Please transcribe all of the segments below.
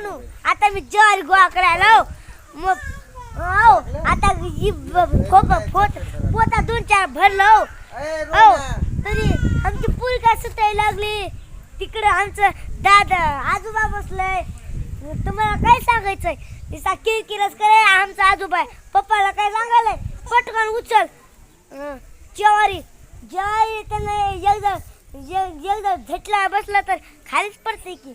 मित्रांनो आता मी ज्वारी गोळा करायला. मग हो आता ही खोप फोट पोता दोन चार भरलो हो. तरी आमची पुरी काय सुटायला लागली? तिकडे आमचं दादा आजोबा बसलंय. तुम्हाला काय सांगायचंय? निसा किरकिरच करे आमचा आजोबा. पप्पाला काय सांगायलंय? पटकन उचल. हं, ज्वारी. ज्वारी त्याला एकदा एक- एकदा झटला बसला तर खालीच पडते की.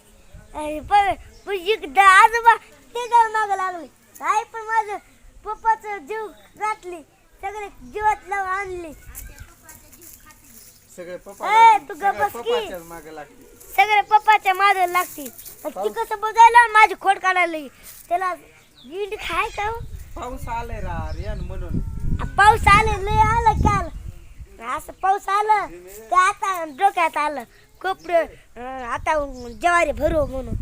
पण एकदा आजोबा ते काय मागं लागले. काय पण माझं पप्पाचं जीव घातली सगळे जीवात लावून आणले. सगळे ए, पप्पा तू गप्प बस की. पप्पाच्याच मागे लागते सगळे पप्पाच्या मागे लागतील ती कसं बघायला माझी खोड काढायला त्याला गिंड खायचं हो. पाऊस आलाय म्हणून. आ, पाऊस आले लय आलं काल असं पाऊस आलं ते आता डोक्यात आलं. कपडे अं, आता ज्वारी भरू म्हणून.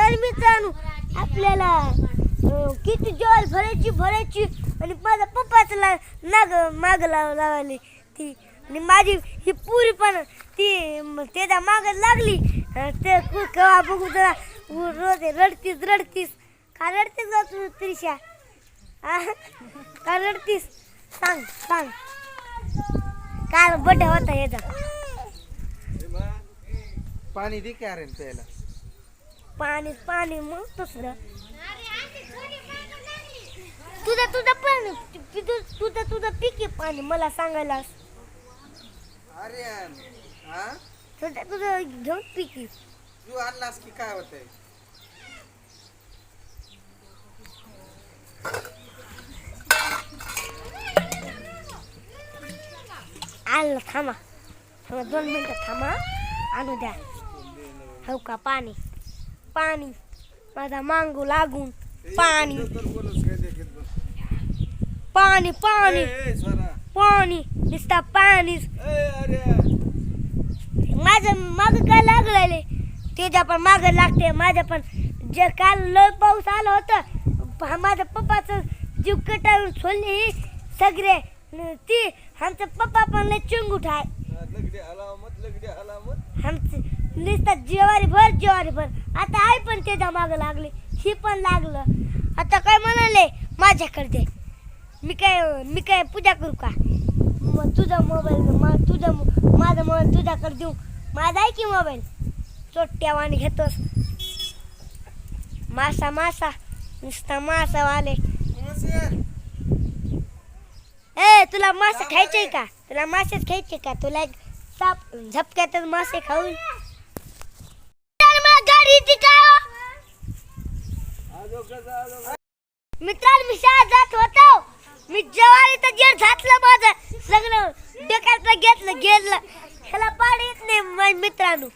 तर मित्रांनो आपल्याला किती ज्वारी भरायची भरायची आणि माझ्या पप्पाचं ला नाग माग लाव लावायली ती. आणि माझी ही पुरी पण ती त्याच्या माग लागली. ते केव्हा बघू जरा रोज रडतीस रडतीस. का रडतीस का तू त्रिशा? का रडतीस? सांग सांग. काल बड्डे होता याचा. पाणी दे की प्यायला. पाणी पाणी मग दुसरं तुझं तुझं पण तुझं तुझं तुझं पिकी पाणी मला सांगायला आर्यन हा? तुझं तुझं घेऊन पिकी तू आणलास की काय होतंय? आणलं थांबा. थांबा दोन मिनटं थांबा. आणू द्या. हो का पाणी. पाणी. माझा मांगू लागून पाणी. पाणी पाणी. पाणी. नुसता पाणीच आर्यन. माझं माग काय लागलेले त्याच्या पण माग लागते माझ्या पण. जे काल लय पाऊस आला होता माझ्या पप्पाचं जीव कटाळून सोडले सगळे. ती आमचा पप्पा पण लय चिंगूट आहे. आमचे नुसतं जेवारी भर जेवारी भर आता आई पण त्याच्या मागं लागले. ही पण लागलं. आता काय म्हणाले? माझ्याकडे. दे मी काय मी काय पूजा करू का? मग तुझा मोबाईल तुझा मो- माझा मोबाईल तुझ्याकडे देऊ. माझा आहे की मोबाईल चोट्यावाने घेतोस. मासा मासा. नुसता मासा वाले. ए तुला मासे खायचे का? तुला मासेच खायचे का? तुला एक साप झपक्यातच मासे खाऊन गाडी येते मित्रांनो मी शाळेत जात होतो. मी जेव्हा इथं जेर घातलं माझं सगळं डोक्यात घेतलं गेलं. ह्याला पाणी येत नाही माझ्या मित्रांनो.